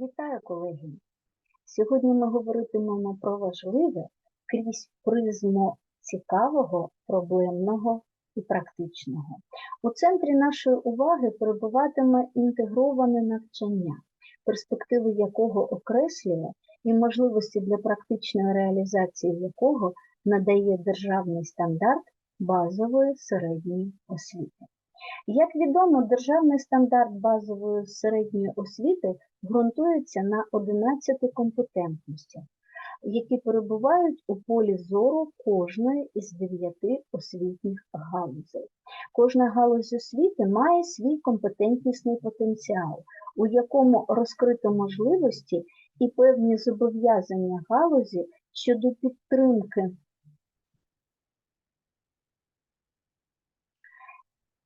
Вітаю, колеги! Сьогодні ми говоритимемо про важливе крізь призму цікавого, проблемного і практичного. У центрі нашої уваги перебуватиме інтегроване навчання, перспективи якого окреслює і можливості для практичної реалізації якого надає державний стандарт базової середньої освіти. Як відомо, державний стандарт базової середньої освіти ґрунтується на 11 компетентностях, які перебувають у полі зору кожної із дев'яти освітніх галузей. Кожна галузь освіти має свій компетентнісний потенціал, у якому розкрито можливості і певні зобов'язання галузі щодо підтримки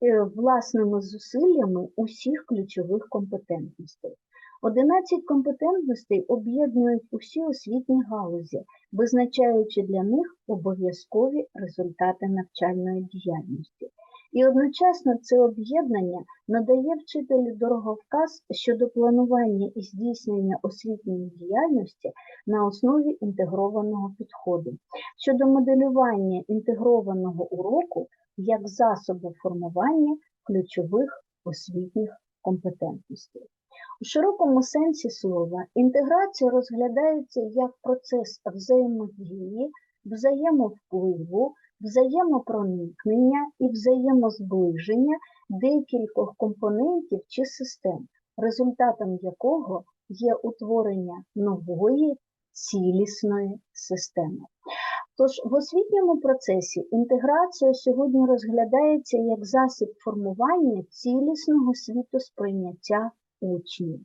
е, власними зусиллями усіх ключових компетентностей. 11 компетентностей об'єднують усі освітні галузі, визначаючи для них обов'язкові результати навчальної діяльності. І одночасно це об'єднання надає вчителю дороговказ щодо планування і здійснення освітньої діяльності на основі інтегрованого підходу, щодо моделювання інтегрованого уроку як засобу формування ключових освітніх компетентностей. У широкому сенсі слова інтеграція розглядається як процес взаємодії, взаємовпливу, взаємопроникнення і взаємозближення декількох компонентів чи систем, результатом якого є утворення нової цілісної системи. Тож в освітньому процесі інтеграція сьогодні розглядається як засіб формування цілісного світосприйняття учнів,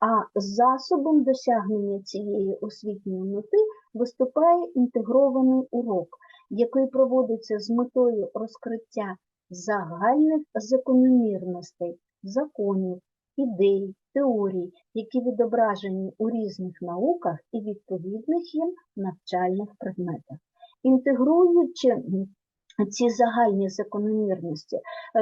а засобом досягнення цієї освітньої мети виступає інтегрований урок, який проводиться з метою розкриття загальних закономірностей, законів, ідей, теорій, які відображені у різних науках і відповідних їм навчальних предметах. Інтегруючи ці загальні закономірності,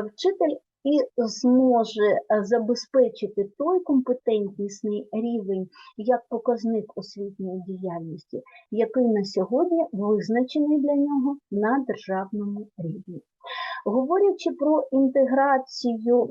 вчитель і зможе е, забезпечити той компетентнісний рівень як показник освітньої діяльності, який на сьогодні визначений для нього на державному рівні. Говорячи про інтеграцію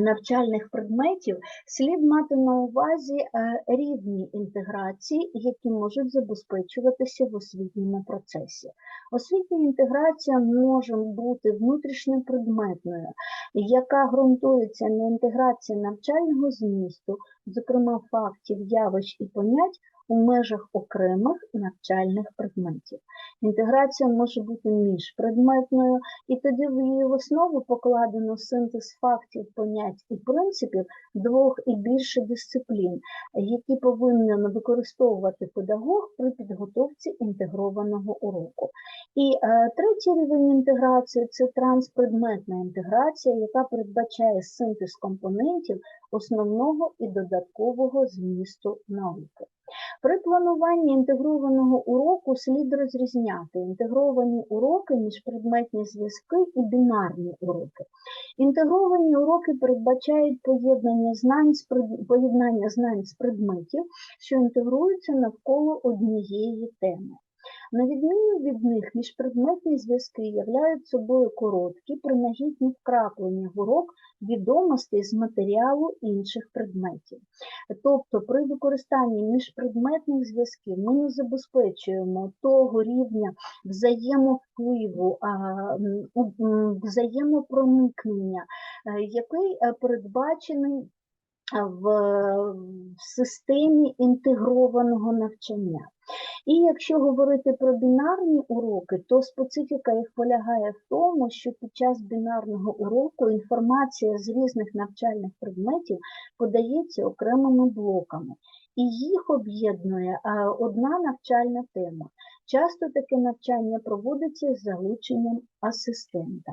навчальних предметів, слід мати на увазі е, рівні інтеграції, які можуть забезпечуватися в освітньому процесі. Освітня інтеграція може бути внутрішньопредметною, яка ґрунтується на інтеграції навчального змісту, зокрема фактів, явищ і понять у межах окремих навчальних предметів. Інтеграція може бути міжпредметною, і тоді в її основу покладено синтез фактів, понять і принципів двох і більше дисциплін, які повинен використовувати педагог при підготовці інтегрованого уроку. І е, третій рівень інтеграції це транспредметна інтеграція, яка передбачає синтез компонентів основного і додаткового змісту науки. При плануванні інтегрованого уроку слід розрізняти інтегровані уроки, міжпредметні зв'язки і бінарні уроки. Інтегровані уроки передбачають поєднання знань з поєднання знань з предметів, що інтегруються навколо однієї теми. На відміну від них, міжпредметні зв'язки являють собою короткі, принагідні вкраплення в урок відомостей з матеріалу інших предметів. Тобто при використанні міжпредметних зв'язків ми не забезпечуємо того рівня взаємовпливу, взаємопроникнення, е, який е, передбачений в системі інтегрованого навчання. І якщо говорити про бінарні уроки, то специфіка їх полягає в тому, що під час бінарного уроку інформація з різних навчальних предметів подається окремими блоками, і їх об'єднує одна навчальна тема. Часто таке навчання проводиться з залученням асистента.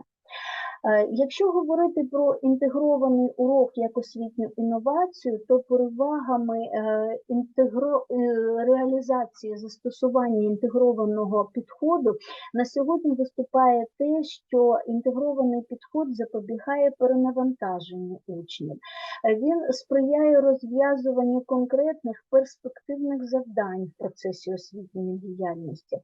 Е, Якщо говорити про інтегрований урок як освітню інновацію, то перевагами е, інтегро... е, реалізації застосування інтегрованого підходу на сьогодні виступає те, що інтегрований підход запобігає перенавантаженню учнів. Він сприяє розв'язуванню конкретних перспективних завдань в процесі освітньої діяльності.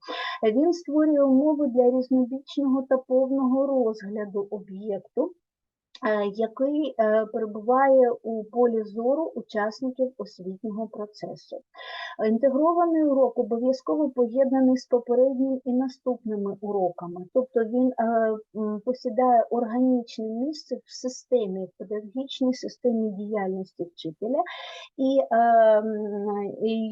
Він створює умови для різнобічного та повного розгляду об'єкту, е, який е, перебуває у полі зору учасників освітнього процесу. Е, Інтегрований урок обов'язково поєднаний з попереднім і наступними уроками, тобто він е, посідає органічне місце в системі, в педагогічній системі діяльності вчителя, і е,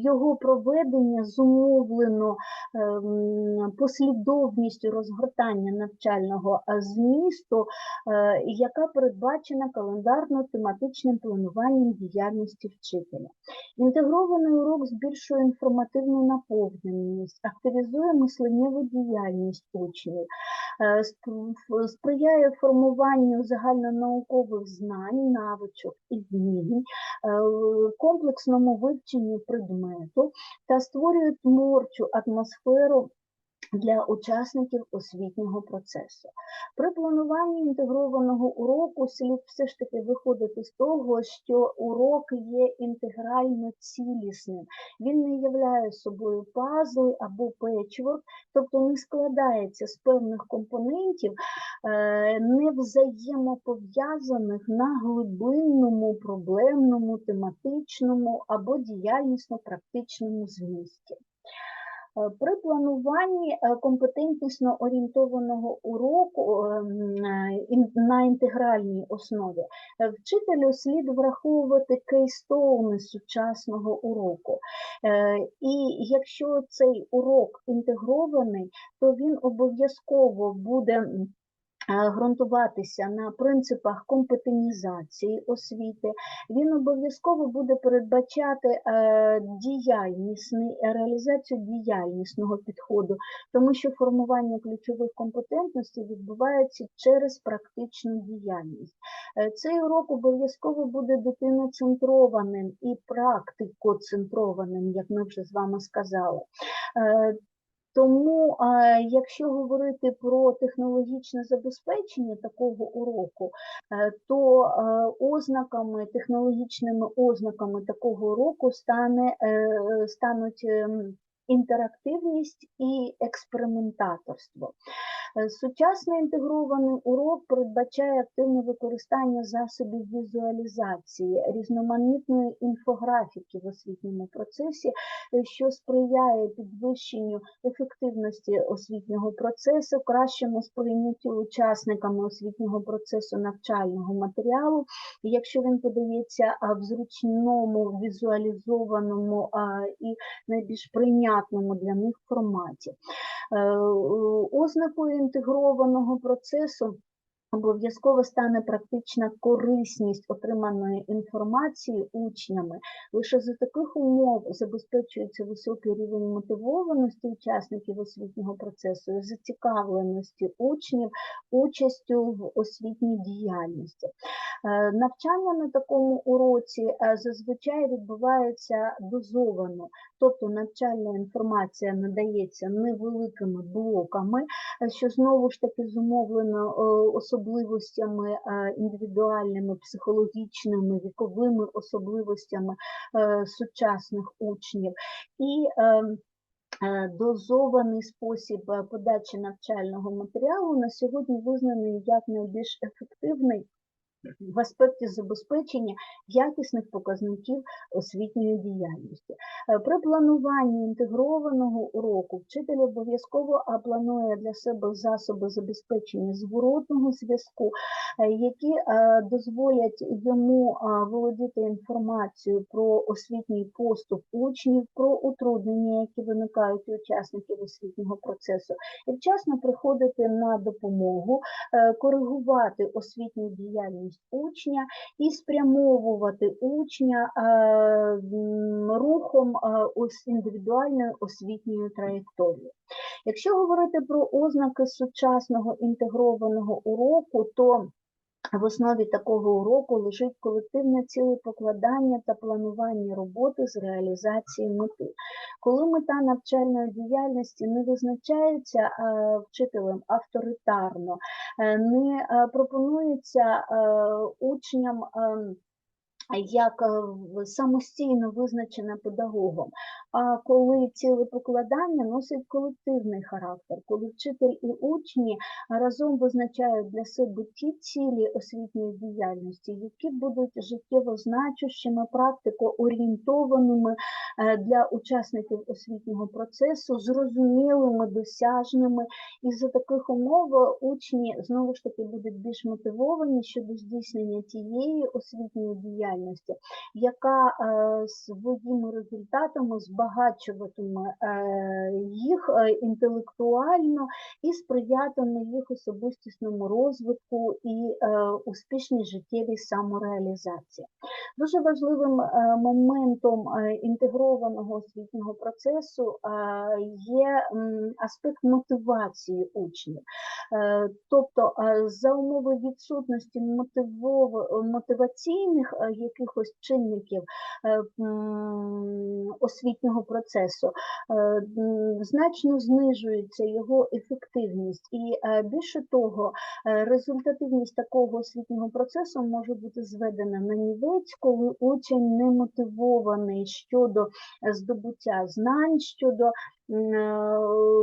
його проведення зумовлено ем, послідовністю розгортання навчального е, змісту, е, яка передбачена календарно-тематичним плануванням діяльності вчителя. Інтегрований урок збільшує інформативну наповненість, активізує мисленнєву діяльність учнів, е, сприяє формуванню загальнонаукових знань, навичок і вмінь, е, комплексному вивченню предмету та створює творчу атмосферу для учасників освітнього процесу. При плануванні інтегрованого уроку слід все ж таки виходити з того, що урок є інтегрально цілісним. Він не являє собою пазл або печворк, тобто не складається з певних компонентів, е, не взаємопов'язаних на глибинному, проблемному, тематичному або діяльнісно-практичному змісті. Е, При плануванні е, компетентнісно орієнтованого уроку ем, е, на інтегральній основі вчителю слід враховувати кейстоуни сучасного уроку. І якщо цей урок інтегрований, то він обов'язково буде ґрунтуватися на принципах компетенізації освіти, він обов'язково буде передбачати е, діяльнісний, реалізацію діяльнісного підходу, тому що формування ключових компетентностей відбувається через практичну діяльність. Е, Цей урок обов'язково буде дитиноцентрованим і практикоцентрованим, як ми вже з вами сказали. Тому, якщо говорити про технологічне забезпечення такого уроку, е, то е, ознаками, технологічними ознаками такого уроку стане, е, стануть ем, інтерактивність і експериментаторство. Сучасний інтегрований урок передбачає активне використання засобів візуалізації, різноманітної інфографіки в освітньому процесі, що сприяє підвищенню ефективності освітнього процесу, кращому сприйняттю учасниками освітнього процесу навчального матеріалу, якщо він подається в зручному, візуалізованому і найбільш прийнятному для них форматі. Е, Ознакою інтегрованого процесу обов'язково стане практична корисність отриманої інформації учнями. Лише за таких умов забезпечується високий рівень мотивованості учасників освітнього процесу зацікавленості учнів участю в освітній діяльності. Е, Навчання на такому уроці е, зазвичай відбувається дозовано, тобто навчальна інформація надається невеликими блоками, е, що знову ж таки зумовлено е, особливостями е, індивідуальними, психологічними, віковими особливостями сучасних учнів. І ем, Дозований спосіб подачі навчального матеріалу на сьогодні визнаний як найбільш ефективний в аспекті забезпечення якісних показників освітньої діяльності. Е, При плануванні інтегрованого уроку вчитель обов'язково планує для себе засоби забезпечення зворотного зв'язку, які е, дозволять йому володіти інформацією про освітній поступ учнів, про утруднення, які виникають у учасників освітнього процесу, і вчасно приходити на допомогу, е, коригувати освітню діяльність учня і спрямовувати учня е, рухом е, індивідуальної освітньої траєкторії. Якщо говорити про ознаки сучасного інтегрованого уроку, то в основі такого уроку лежить колективне цілепокладання та планування роботи з реалізації мети. Коли мета навчальної діяльності не визначається е, вчителем авторитарно, е, не е, пропонується учням. Як е, самостійно визначене педагогом, а коли ціле покладання носить колективний характер, коли вчитель і учні разом визначають для себе ті цілі освітньої діяльності, які будуть життєво значущими, практико-орієнтованими е, для учасників освітнього процесу, зрозумілими, досяжними. І за таких умов учні знову ж таки будуть більш мотивовані щодо здійснення тієї освітньої діяльності, яка е, своїми результатами збагачуватиме е, їх е, інтелектуально і сприятиме їх особистісному розвитку і успішній життєвій самореалізації. Дуже важливим моментом інтегрованого освітнього процесу є аспект мотивації учнів. Тобто за умови відсутності мотиваційних якихось чинників е, освітнього процесу, е, значно знижується його ефективність. І е, більше того, результативність такого освітнього процесу може бути зведена на нівець, коли учень не мотивований щодо здобуття знань, щодо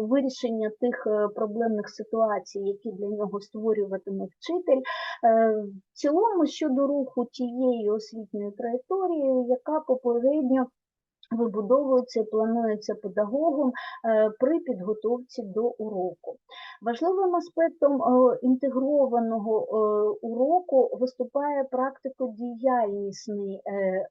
вирішення тих проблемних ситуацій, які для нього створюватиме вчитель. Е, В цілому щодо руху тієї освітньої траєкторії, яка попередньо вибудовується і планується педагогом е, при підготовці до уроку. Важливим аспектом е, інтегрованого е, уроку виступає практико-діяльнісний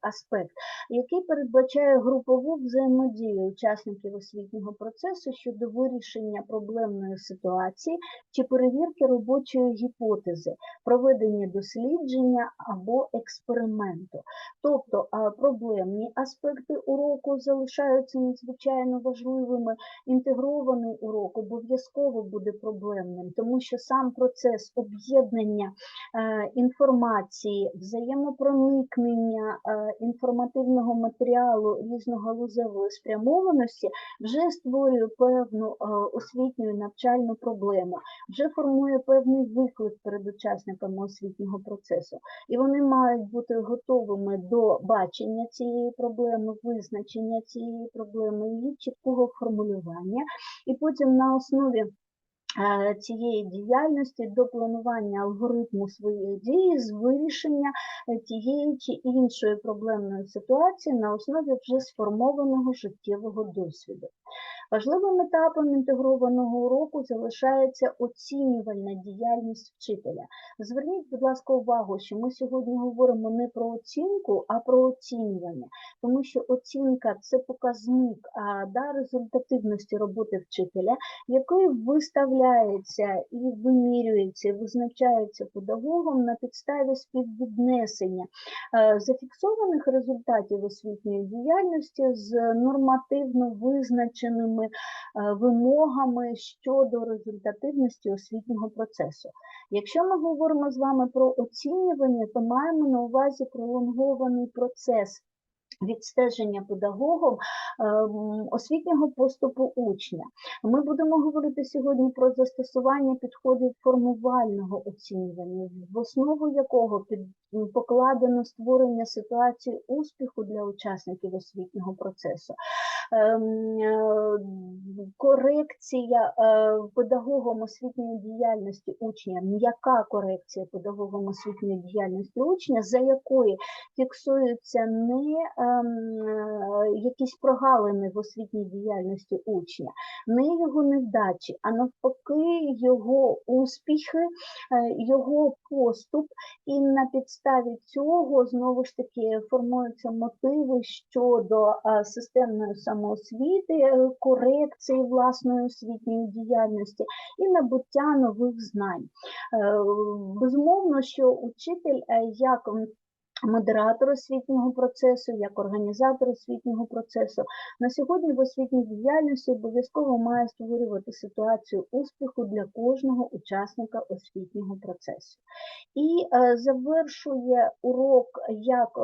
аспект, який передбачає групову взаємодію учасників освітнього процесу щодо вирішення проблемної ситуації чи перевірки робочої гіпотези, проведення дослідження або експерименту. Тобто проблемні аспекти уроку залишаються надзвичайно важливими. Інтегрований урок обов'язково буде проблемним, тому що сам процес об'єднання е, інформації, взаємопроникнення е, інформативного матеріалу різногалузевої спрямованості вже створює певну е, освітню і навчальну проблему, вже формує певний виклик перед учасниками освітнього процесу і вони мають бути готовими до бачення цієї проблеми, визначення цієї проблеми, її чіткого формулювання, і потім на основі е, цієї діяльності до планування алгоритму своєї дії з вирішення е, тієї чи іншої проблемної ситуації на основі вже сформованого життєвого досвіду. Важливим етапом інтегрованого уроку залишається оцінювальна діяльність вчителя. Зверніть, будь ласка, увагу, що ми сьогодні говоримо не про оцінку, а про оцінювання, тому що оцінка це показник да, результативності роботи вчителя, який виставляється і вимірюється, і визначається педагогом на підставі співвіднесення зафіксованих результатів освітньої діяльності з нормативно визначеними е, вимогами щодо результативності освітнього процесу. Якщо ми говоримо з вами про оцінювання, то маємо на увазі пролонгований процес відстеження педагогом ем, освітнього поступу учня. Ми будемо говорити сьогодні про застосування підходів формувального оцінювання, в основу якого покладено створення ситуації успіху для учасників освітнього процесу. Ем, е, Корекція е, педагогом освітньої діяльності учня, м'яка корекція педагогом освітньої діяльності учня, за якої фіксуються не ем, е, якісь прогалини в освітній діяльності учня, не його невдачі, а навпаки, його успіхи, його поступ, і на підставі цього знову ж таки формуються мотиви щодо системної самооцінки самоосвіти, е, корекції власної освітньої діяльності і набуття нових знань. Е, Безумовно, що учитель е, як модератор освітнього процесу, як організатор освітнього процесу на сьогодні в освітній діяльності обов'язково має створювати ситуацію успіху для кожного учасника освітнього процесу. І е, завершує урок як е,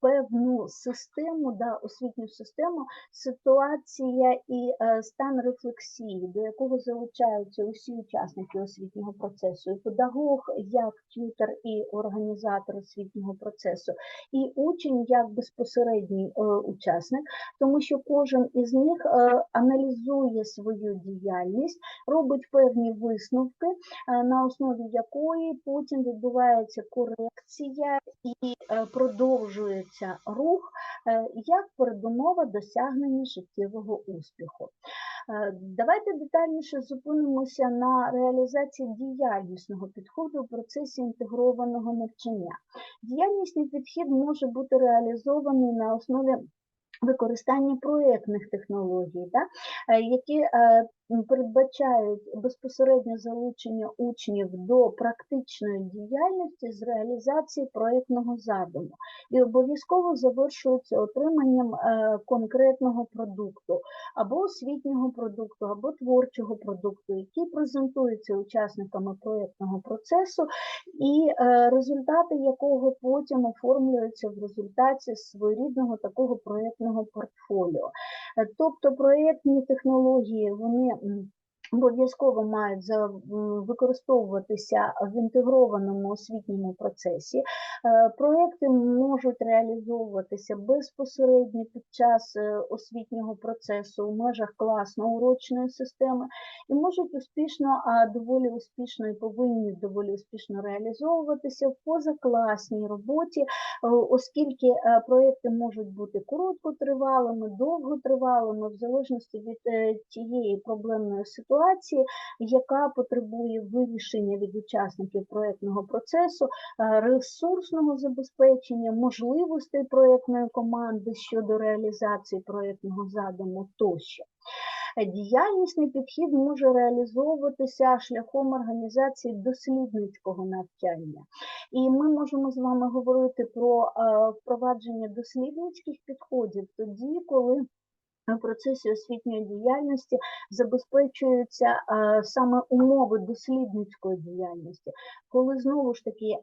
певну систему, да, освітню систему, ситуація і е, стан рефлексії, до якого залучаються усі учасники освітнього процесу, і педагог як тютер і організатор освітнього процесу, і учень як безпосередній е, учасник, тому що кожен із них е, аналізує свою діяльність, робить певні висновки, е, на основі якої потім відбувається корекція і продовжується рух як передумова досягнення життєвого успіху. Е, Давайте детальніше зупинимося на реалізації діяльнісного підходу в процесі інтегрованого навчання. Діяльнісний підхід може бути реалізований на основі використання проєктних технологій, да, е, які е, передбачають безпосереднє залучення учнів до практичної діяльності з реалізації проєктного задуму і обов'язково завершуються отриманням е, конкретного продукту або освітнього продукту, або творчого продукту, який презентується учасниками проєктного процесу, і е, результати якого потім оформлюються в результаті своєрідного такого проєктного портфоліо. Е, Тобто проєктні технології вони обов'язково мають використовуватися в інтегрованому освітньому процесі. Е, Проекти можуть реалізовуватися безпосередньо під час е, освітнього процесу у межах класно-урочної системи і можуть успішно, а доволі успішно і повинні доволі успішно реалізовуватися в позакласній роботі, е, оскільки проекти можуть бути короткотривалими, довготривалими, в залежності від тієї проблемної ситуації, яка потребує вирішення від учасників проектного процесу, е, ресурсного забезпечення, можливостей проектної команди щодо реалізації проектного задуму тощо. Е, Діяльнісний підхід може реалізовуватися шляхом організації дослідницького навчання. І ми можемо з вами говорити про е, впровадження дослідницьких підходів тоді, коли процесі освітньої діяльності забезпечуються саме умови дослідницької діяльності, коли знову ж таки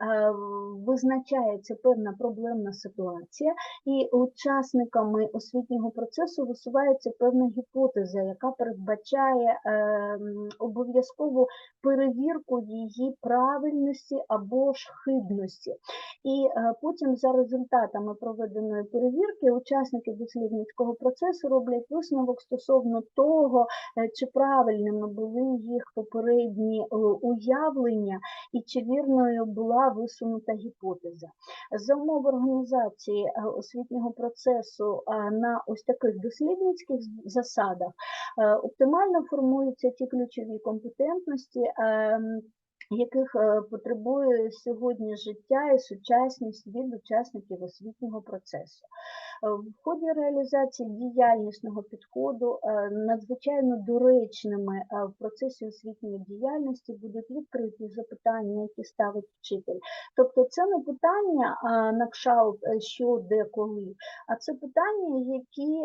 визначається певна проблемна ситуація, і учасниками освітнього процесу висувається певна гіпотеза, яка передбачає е, обов'язкову перевірку її правильності або ж хибності. І е, потім за результатами проведеної перевірки учасники дослідницького процесу роблять висновок стосовно того, е, чи правильними були їх попередні е, уявлення і чи вірною була висунута гіпотеза. За умов організації е, освітнього процесу на ось таких дослідницьких засадах оптимально формуються ті ключові компетентності. ем, яких потребує сьогодні життя і сучасність від учасників освітнього процесу. Е, В ході реалізації діяльнісного підходу е, надзвичайно доречними е, в процесі освітньої діяльності будуть відкриті запитання, які ставить вчитель. Тобто це не питання на кшалт, що, де, коли, а це питання, які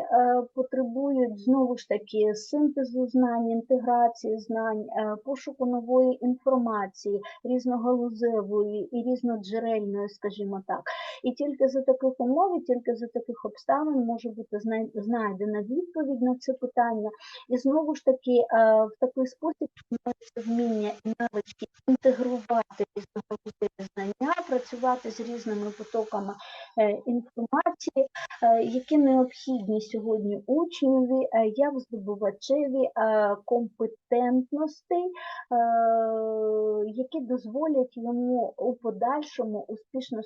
потребують знову ж таки синтезу знань, інтеграції знань, пошуку нової інформації, різногалузевої і різноджерельної, скажімо так. І тільки за таких умов, і тільки за таких обставин може бути знайдена відповідь на це питання. І знову ж таки, е, в такий спосіб вміння і навички інтегрувати різногалузеві знання, працювати з різними потоками е, інформації, е, які необхідні сьогодні учневі, як здобувачеві компетентностей, е, які дозволять йому у подальшому успішно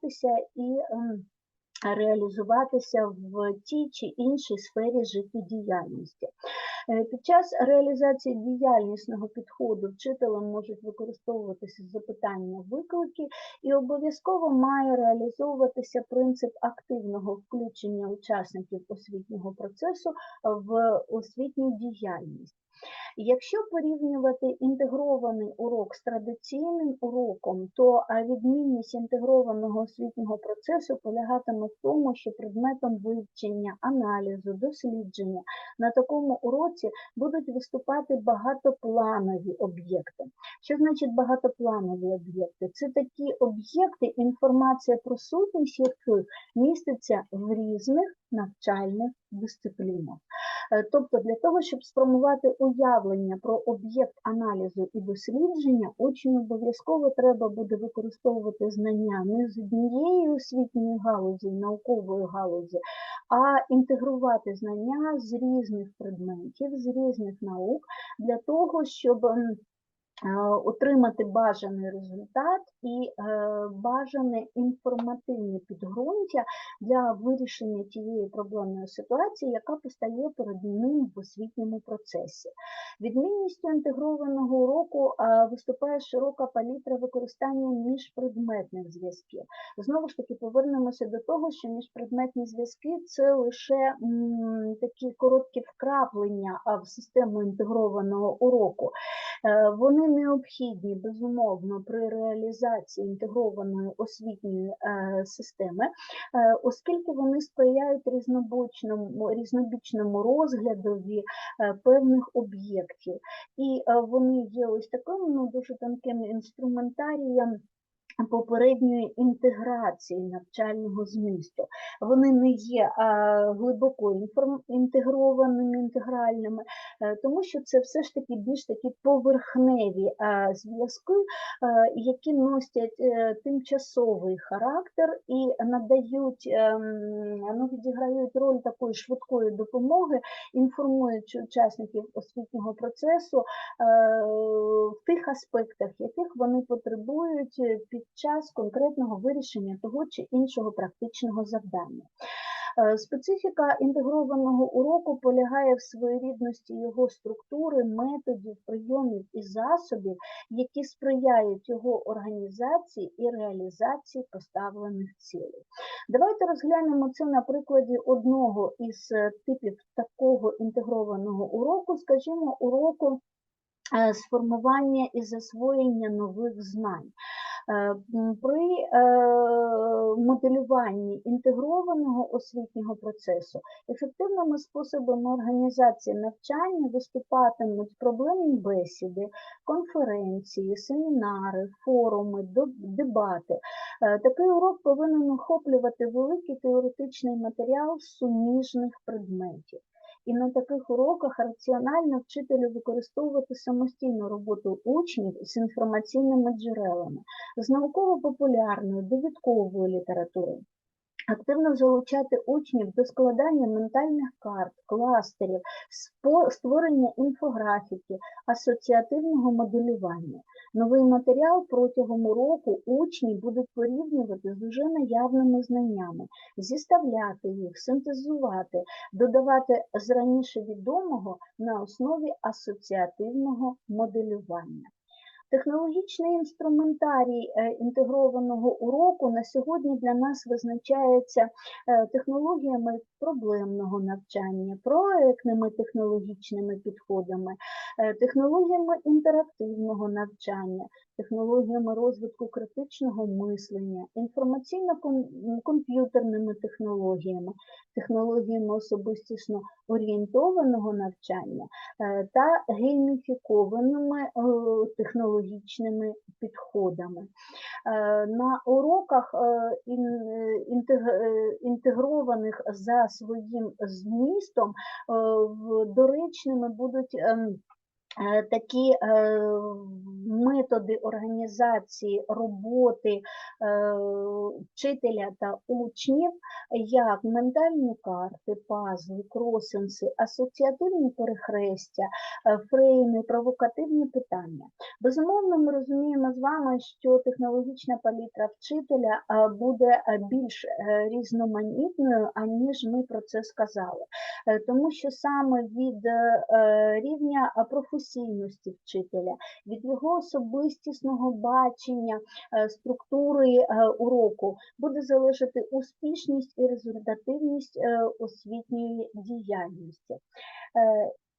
соціалізуватися і ем, реалізуватися в тій чи іншій сфері життєдіяльності. Е, Під час реалізації діяльнісного підходу вчителем можуть використовуватися запитання виклики і обов'язково має реалізовуватися принцип активного включення учасників освітнього процесу в освітню діяльність. Якщо порівнювати інтегрований урок з традиційним уроком, то відмінність інтегрованого освітнього процесу полягатиме в тому, що предметом вивчення, аналізу, дослідження на такому уроці будуть виступати багатопланові об'єкти. Що значить багатопланові об'єкти? Це такі об'єкти, інформація про сутність яких міститься в різних навчальних дисциплінах. Е, Тобто для того, щоб сформувати уявлення про об'єкт аналізу і дослідження, учню обов'язково треба буде використовувати знання не з однієї освітньої галузі, наукової галузі, а інтегрувати знання з різних предметів, з різних наук для того, щоб отримати бажаний результат і е, бажане інформативне підґрунтя для вирішення тієї проблемної ситуації, яка постає перед ним в освітньому процесі. Відмінністю інтегрованого уроку е, виступає широка палітра використання міжпредметних зв'язків. Знову ж таки, повернемося до того, що міжпредметні зв'язки це лише такі короткі вкраплення в систему інтегрованого уроку. Е, Вони необхідні, безумовно, при реалізації інтегрованої освітньої е, системи, е, оскільки вони сприяють різнобічному різнобічному розглядові певних об'єктів. І вони є ось таким ну, дуже тонким інструментарієм попередньої інтеграції навчального змісту. Вони не є глибоко інтегрованими, інтегральними, е, тому що це все ж таки більш такі поверхневі зв'язки, а, які носять е, тимчасовий характер і надають, ем, ну, відіграють роль такої швидкої допомоги, інформуючи учасників освітнього процесу е, в тих аспектах, яких вони потребують е, під час конкретного вирішення того чи іншого практичного завдання. Е, Специфіка інтегрованого уроку полягає в своєрідності його структури, методів, прийомів і засобів, які сприяють його організації і реалізації поставлених цілей. Давайте розглянемо це на прикладі одного із е, типів такого інтегрованого уроку, скажімо, уроку е, сформування і засвоєння нових знань. Е, При е, моделюванні інтегрованого освітнього процесу ефективними способами організації навчання виступатимуть проблемні бесіди, конференції, семінари, форуми, дебати. Е, Такий урок повинен охоплювати великий теоретичний матеріал суміжних предметів. І на таких уроках раціонально вчителю використовувати самостійну роботу учнів з інформаційними джерелами, з науково-популярною, довідковою літературою. Активно залучати учнів до складання ментальних карт, кластерів, створення інфографіки, асоціативного моделювання. Новий матеріал протягом уроку учні будуть порівнювати з уже наявними знаннями, зіставляти їх, синтезувати, додавати з раніше відомого на основі асоціативного моделювання. Технологічний інструментарій е, інтегрованого уроку на сьогодні для нас визначається е, технологіями проблемного навчання, проектними технологічними підходами, е, технологіями інтерактивного навчання, технологіями розвитку критичного мислення, інформаційно-комп'ютерними технологіями, технологіями особистісно орієнтованого навчання та гейміфікованими е, технологічними підходами. Е, На уроках е, е, інтег- інтегрованих за своїм змістом доречними будуть ем, такі методи організації роботи вчителя та учнів як ментальні карти, пазли, кросенси, асоціативні перехрестя, е, фрейми, провокативні питання. Безумовно, ми розуміємо з вами, що технологічна палітра вчителя е, буде е, більш е, різноманітною, аніж ми про це сказали. Е, Тому що саме від е, е, рівня е, професійності вчителя, від його особистісного бачення е, структури е, уроку буде залежати успішність і результативність е, освітньої діяльності.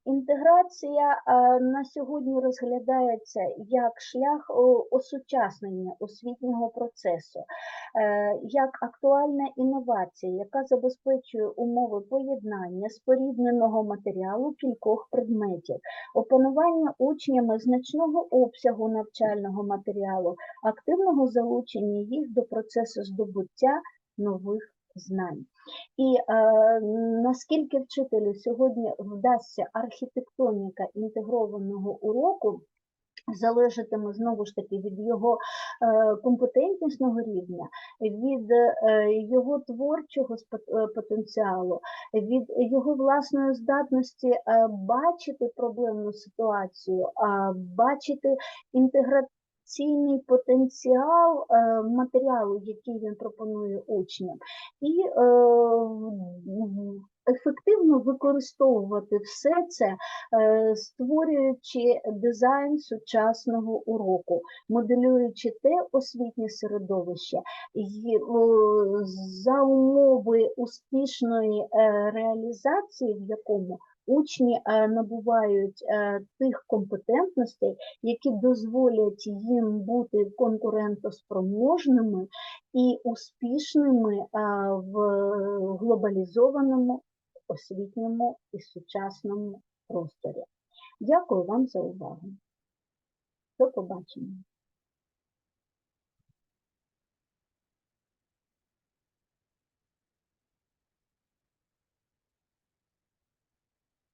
Інтеграція е, на сьогодні розглядається як шлях осучаснення освітнього процесу, е, як актуальна інновація, яка забезпечує умови поєднання спорідненого матеріалу кількох предметів, опанування учнями значного обсягу навчального матеріалу, активного залучення їх до процесу здобуття нових знань. І е, наскільки вчителю сьогодні вдасться архітектоніка інтегрованого уроку, залежатиме знову ж таки від його е, компетентнісного рівня, від е, його творчого е, потенціалу, від його власної здатності е, бачити проблемну ситуацію, а бачити інтеграційний потенціал е, матеріалу, який він пропонує учням, і е, ефективно використовувати все це, е, створюючи дизайн сучасного уроку, моделюючи те освітнє середовище, і, за умови успішної е, реалізації, в якому учні е, набувають е, тих компетентностей, які дозволять їм бути конкурентоспроможними і успішними е, в глобалізованому освітньому і сучасному просторі. Дякую вам за увагу. До побачення.